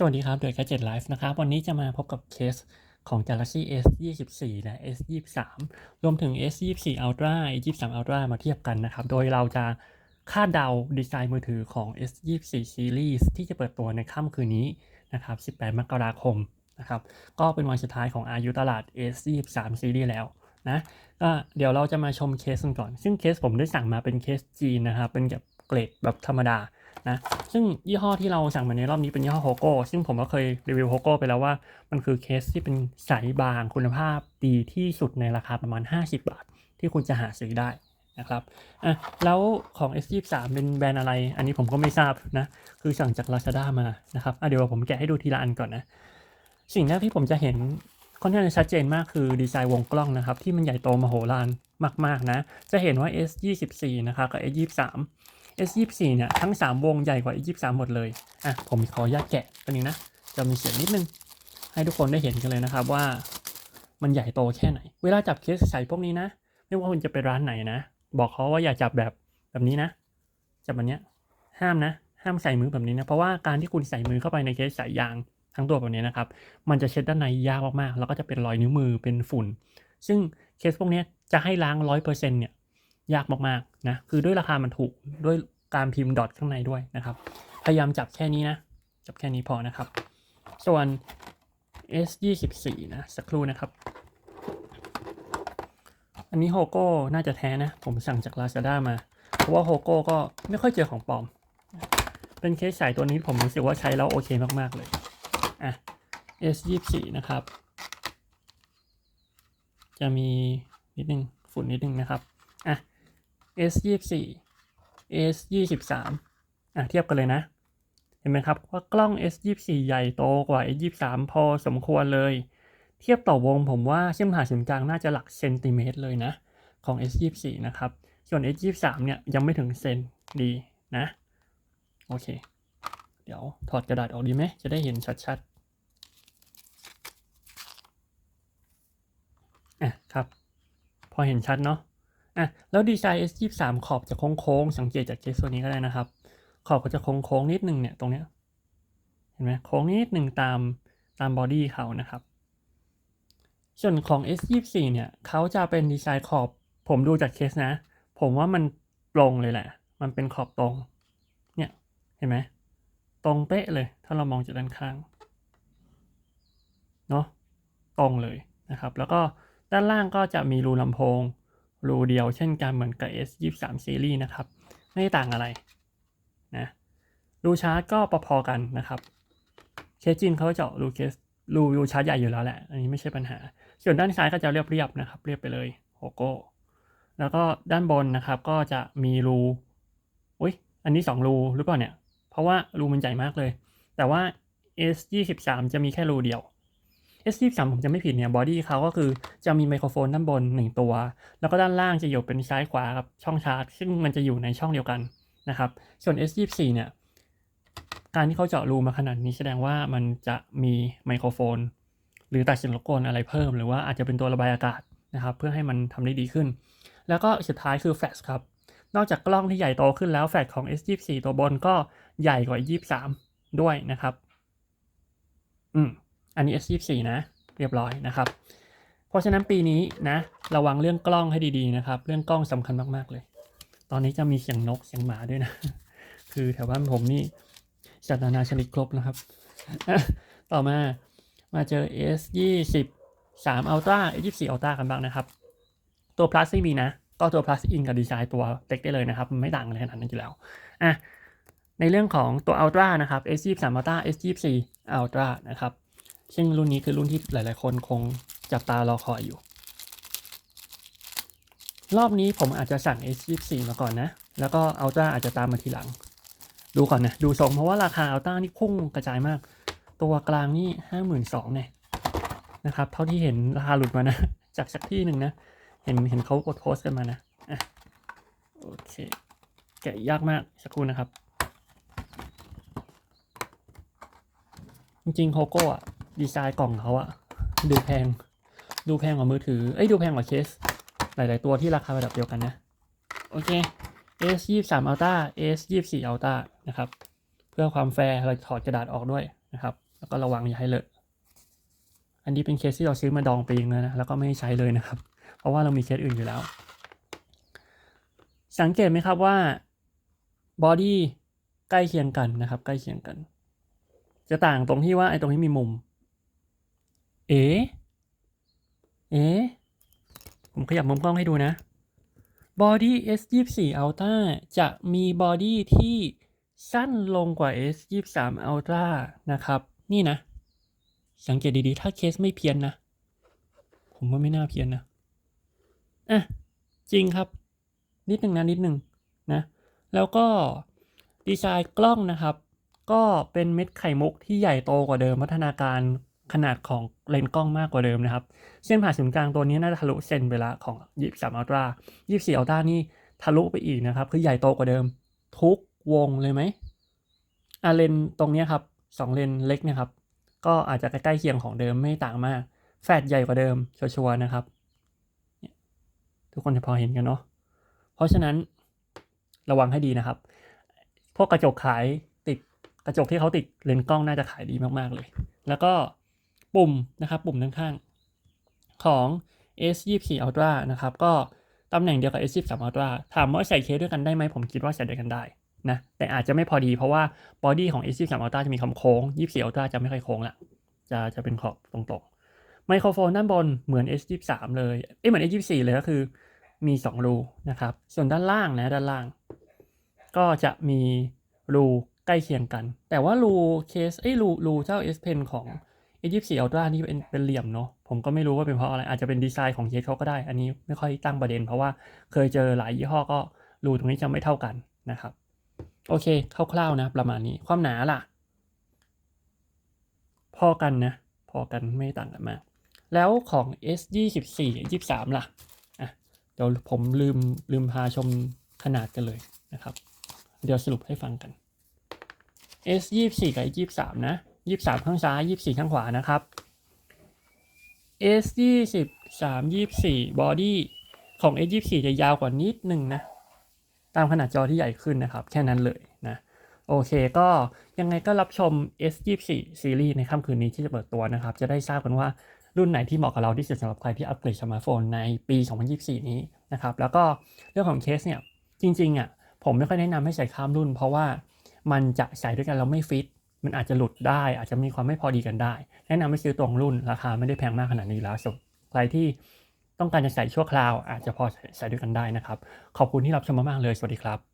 สวัสดีครับ เดอะแคเจ็ดไลฟ์นะครับ วันนี้จะมาพบกับเคสของ Galaxy S 24และ S 23รวมถึง S 24 Ultra S 23 Ultra มาเทียบกันนะครับ โดยเราจะคาดเดาดีไซน์มือถือของ S 24 Series ที่จะเปิดตัวในค่ำคืนนี้นะครับ 18 มกราคมนะครับ ก็เป็นวันสุดท้ายของอายุตลาด S 23 Series แล้วนะก็เดี๋ยวเราจะมาชมเคสกันก่อน ซึ่งเคสผมได้สั่งมาเป็นเคสจีนนะครับ เป็นแบบเกรดแบบธรรมดา นะซึ่งยี่ห้อที่เราสั่งมาในรอบนี้เป็นยี่ห้อโฮโก้ซึ่งผมก็เคยรีวิวโฮโก้ไปแล้วว่า มันคือเคสที่เป็นใสบางคุณภาพดีที่สุดในราคาประมาณ 50 บาท ที่คุณจะหาซื้อได้นะครับอะแล้วของ S23 เป็นแบรนด์อะไร อันนี้ผมก็ไม่ทราบนะ คือสั่งจาก Lazada มานะครับอะเดี๋ยวผมแกะให้ดูทีละอันก่อนนะ สิ่งแรกที่ผมจะเห็นค่อนข้างชัดเจนมากคือดีไซน์วงกล้องนะครับ ที่มันใหญ่โตมโหฬารมาก ๆ นะ จะเห็นว่า S24 นะครับกับ S23 S24 เนี่ยทั้ง 3 วงใหญ่กว่า S23 หมดเลย อะ ผมขออนุญาตแกะตัวนี้นะ จะมีเสียงนิดนึง ให้ทุกคนได้เห็นกันเลยนะครับว่า มันใหญ่โตแค่ไหน เวลาจับเคสใส่พวกนี้นะ ไม่ว่าคุณจะไปร้านไหนนะ บอกเขาว่าอย่าจับแบบแบบนี้นะ จับแบบเนี้ย ห้ามนะ ห้ามใส่มือแบบนี้นะ เพราะว่าการที่คุณใส่มือเข้าไปในเคสสายยางทั้งตัวแบบนี้นะครับ มันจะเช็ดด้านในยากมากๆ แล้วก็จะเป็นรอยนิ้วมือ เป็นฝุ่น ซึ่งเคสพวกนี้จะให้ล้างร้อยเปอร์เซ็นต์เนี่ย ยากมากๆนะคือด้วยราคามันถูกด้วยการพิมพ์ดอทข้างในด้วยนะครับ พยายามจับแค่นี้นะ จับแค่นี้พอนะครับ ส่วน S 2 4นะสักครู่นะครับ อันนี้โฮโก้น่าจะแท้นะ ผมสั่งจาก Lazada มา เพราะว่าโฮโก้ก็ไม่ค่อยเจอของปลอม เป็นเคสใส่ตัวนี้ผมรู้สึกว่าใช้แล้วโอเคมากๆเลยอะ S 2 4นะครับ จะมีนิดนึงฝุ่นนิดนึงนะครับ S 2 4 S 2 3อะเทียบกันเลยนะ เห็นไหมครับว่ากล้อง S 2 4ใหญ่โตกว่า S 2 3พอสมควรเลย เทียบต่อวงผมว่าเส้นผ่าศูนย์กลางน่าจะหลักเซนติเมตรเลยนะของ S 2 4นะครับ ส่วน S 2 3เนี่ยยังไม่ถึงเซนดีนะ โอเค เดี๋ยวถอดกระดาษออกดีไหม จะได้เห็นชัดๆอะครับ พอเห็นชัดเนาะ อะแล้วดีไซน์ S23 ขอบจะโค้งๆสังเกตจากเคสตัวนี้ก็ได้นะครับ ขอบก็จะโค้งๆนิดนึงเนี่ยตรงเนี้ยเห็นไหมโค้งนิดนึงตามตามบอดี้เขานะครับ ส่วนของ S24 เนี่ยเขาจะเป็นดีไซน์ขอบ ผมดูจากเคสนะ ผมว่ามันตรงเลยแหละ มันเป็นขอบตรง เนี่ยเห็นไหมตรงเป๊ะเลย ถ้าเรามองจากด้านข้างเนาะตรงเลยนะครับ แล้วก็ด้านล่างก็จะมีรูลำโพง รูเดียวเช่นกันเหมือนกับ S 2 3 Series นะครับ ไม่ต่างอะไรนะรูชาร์จก็พอๆกันนะครับเคสจินเขาเจาะรูเคสรูรูชาร์จใหญ่อยู่แล้วแหละ อันนี้ไม่ใช่ปัญหา ส่วนด้านซ้ายก็จะเรียบๆนะครับ เรียบไปเลยโฮโก้แล้วก็ด้านบนนะครับก็จะมีรูอุ้ยอันนี้ 2 รูหรือเปล่าเนี่ย เพราะว่ารูมันใหญ่มากเลย แต่ว่า S 2 3 จะมีแค่รูเดียว S23 ผมจะไม่ผิดเนี่ยบอดี้เขาก็คือจะมีไมโครโฟนด้านบน 1 ตัว แล้วก็ด้านล่างจะอยู่เป็นซ้ายขวากับช่องชาร์จ ซึ่งมันจะอยู่ในช่องเดียวกันนะครับ ส่วน S24 เนี่ยการที่เขาเจาะรูมาขนาดนี้แสดงว่ามันจะมีไมโครโฟน หรือตัดเสียงรบกวนอะไรเพิ่ม หรือว่าอาจจะเป็นตัวระบายอากาศนะครับ เพื่อให้มันทำได้ดีขึ้น แล้วก็สุดท้ายคือแฟลชครับ นอกจากกล้องที่ใหญ่โตขึ้นแล้วแฟลชของ S24 ตัวบนก็ใหญ่กว่า 23 ด้วยนะครับ อืม อันนี้ S24 นะเรียบร้อยนะครับ เพราะฉะนั้นปีนี้นะระวังเรื่องกล้องให้ดีๆนะครับ เรื่องกล้องสำคัญมากๆเลย ตอนนี้จะมีเสียงนกเสียงหมาด้วยนะ คือแถวบ้านผมนี่สัตนานาชนิดครบนะครับ ต่อมามาเจอ S 2 3 Ultra S 2 4 Ultra กันบ้างนะครับ ตัว plus ที่มีนะ ก็ตัว plus in กับดีไซน์ตัวเล็กได้เลยนะครับ ไม่ต่างอะไรขนาดนั้นอยู่แล้วอะในเรื่องของตัว Ultra นะครับ S 2 3 Ultra S 2 4 Ultra นะครับ ซึ่งรุ่นนี้คือรุ่นที่หลาย ๆ คนคงจับตารอคอยอยู่ รอบนี้ผมอาจจะสั่ง S24 มาก่อนนะ แล้วก็ Ultra อาจจะตามมาทีหลัง ดูก่อนนะ ดูทรงเพราะว่าราคา Ultra นี่พุ่งกระจายมาก ตัวกลางนี่ห้าหมื่นสองเนี่ยนะครับ เท่าที่เห็นราคาหลุดมานะ จากสักที่หนึ่งนะ เห็นเห็นเขากดโพสกันมานะอะโอเค แกะยากมากสักครู่นะครับ จริงๆโฮโก้อะ ดีไซน์กล่องเขาอะดูแพง ดูแพงกว่ามือถือ เอ้ย ดูแพงกว่าเคส หลาย ๆ ตัวที่ราคาระดับเดียวกันนะ โอเค S 2 3 Ultra S 2 4 Ultra นะครับ เพื่อความแฟร์เราถอดกระดาษออกด้วยนะครับ แล้วก็ระวังอย่าให้เลอะ อันนี้เป็นเคสที่เราซื้อมาดองปีนึงนะ แล้วก็ไม่ให้ใช้เลยนะครับ เพราะว่าเรามีเคสอื่นอยู่แล้ว สังเกตไหมครับว่าบอดี้ใกล้เคียงกันนะครับ ใกล้เคียงกัน จะต่างตรงที่ว่าไอ้ตรงนี้มีมุม เอ๋เอ๋ผมขยับมุมกล้องให้ดูนะ Body S24 Ultra จะมีบอดี้ที่สั้นลงกว่า S23 Ultra นะครับ นี่นะ สังเกตดีๆ ถ้าเคสไม่เพี้ยนนะ ผมว่าไม่น่าเพี้ยนนะ อะ จริงครับ นิดหนึ่งนะ นิดหนึ่งนะ แล้วก็ดีไซน์กล้องนะครับ ก็เป็นเม็ดไข่มุกที่ใหญ่โตกว่าเดิมพัฒนาการ ขนาดของเลนส์กล้องมากกว่าเดิมนะครับ เส้นผ่าศูนย์กลางตัวนี้น่าจะทะลุเซนไปละของ 23 Ultra 24 Ultra นี่ทะลุไปอีกนะครับ คือใหญ่โตกว่าเดิม ทุกวงเลยไหมอะเลนตรงนี้ครับสองเลนเล็กเนะครับ ก็อาจจะใกล้ๆเคียงของเดิมไม่ต่างมาก แฟดใหญ่กว่าเดิมชัวร์นะครับ ทุกคนจะพอเห็นกันเนาะ เพราะฉะนั้นระวังให้ดีนะครับ พวกกระจกขายติดกระจกที่เขาติดเลนส์กล้องน่าจะขายดีมากๆเลย แล้วก็ ปุ่มนะครับปุ่มด้านข้างของ S24 Ultra นะครับก็ตำแหน่งเดียวกับ S23 Ultra ถามว่าใส่เคสด้วยกันได้ไหมผมคิดว่าใส่ด้วยกันได้นะแต่อาจจะไม่พอดีเพราะว่าบอดี้ของ S23 Ultra จะมีความโค้ง 24 Ultra จะไม่ค่อยโค้งละจะจะเป็นขอบตรงๆ ไมโครโฟนด้านบนเหมือน S23 เลย เอ้เหมือน S24 เลยก็คือมี 2 รูนะครับ ส่วนด้านล่างนะด้านล่าง ก็จะมีรูใกล้เคียงกัน แต่ว่ารูเคสเอ้รูรูเจ้า S Pen ของ A24 Ultra นี่เป็นเป็นเหลี่ยมเนาะผมก็ไม่รู้ว่าเป็นเพราะอะไร อาจจะเป็นดีไซน์ของเคสเขาก็ได้ อันนี้ไม่ค่อยตั้งประเด็น เพราะว่าเคยเจอหลายยี่ห้อก็รูตรงนี้จะไม่เท่ากันนะครับ โอเคคร่าวๆนะ ประมาณนี้ความหนาล่ะ พอกันนะ พอกันไม่ต่างกันมากแล้วของ S24 23 ล่ะอะเดี๋ยวผมลืมลืมพาชมขนาดกันเลยนะครับ เดี๋ยวสรุปให้ฟังกัน S24 กับ S23 นะ 23ข้างซ้าย24ข้างขวานะครับ S23 24บสามยี่สี่บอดี้ของ S24 จะยาวกว่านิดนึงนะ ตามขนาดจอที่ใหญ่ขึ้นนะครับ แค่นั้นเลยนะ โอเคก็ยังไงก็รับชม S24 ซีรีส์ในค่ำคืนนี้ที่จะเปิดตัวนะครับ จะได้ทราบกันว่ารุ่นไหนที่เหมาะกับเราที่สุดสำหรับใครที่อัปเกรดสมาร์ทโฟนในปี 2024 นี้นะครับ แล้วก็เรื่องของเคสเนี่ยจริงๆอะผมไม่ค่อยแนะนำให้ใส่ข้ามรุ่น เพราะว่ามันจะใส่ด้วยกันแล้วไม่ฟิต มันอาจจะหลุดได้ อาจจะมีความไม่พอดีกันได้ แนะนำให้ซื้อตรงรุ่นราคาไม่ได้แพงมากขนาดนี้แล้วส่วนใครที่ต้องการจะใส่ชั่วคราว อาจจะพอใส่ด้วยกันได้นะครับ ขอบคุณที่รับชมมากๆเลย สวัสดีครับ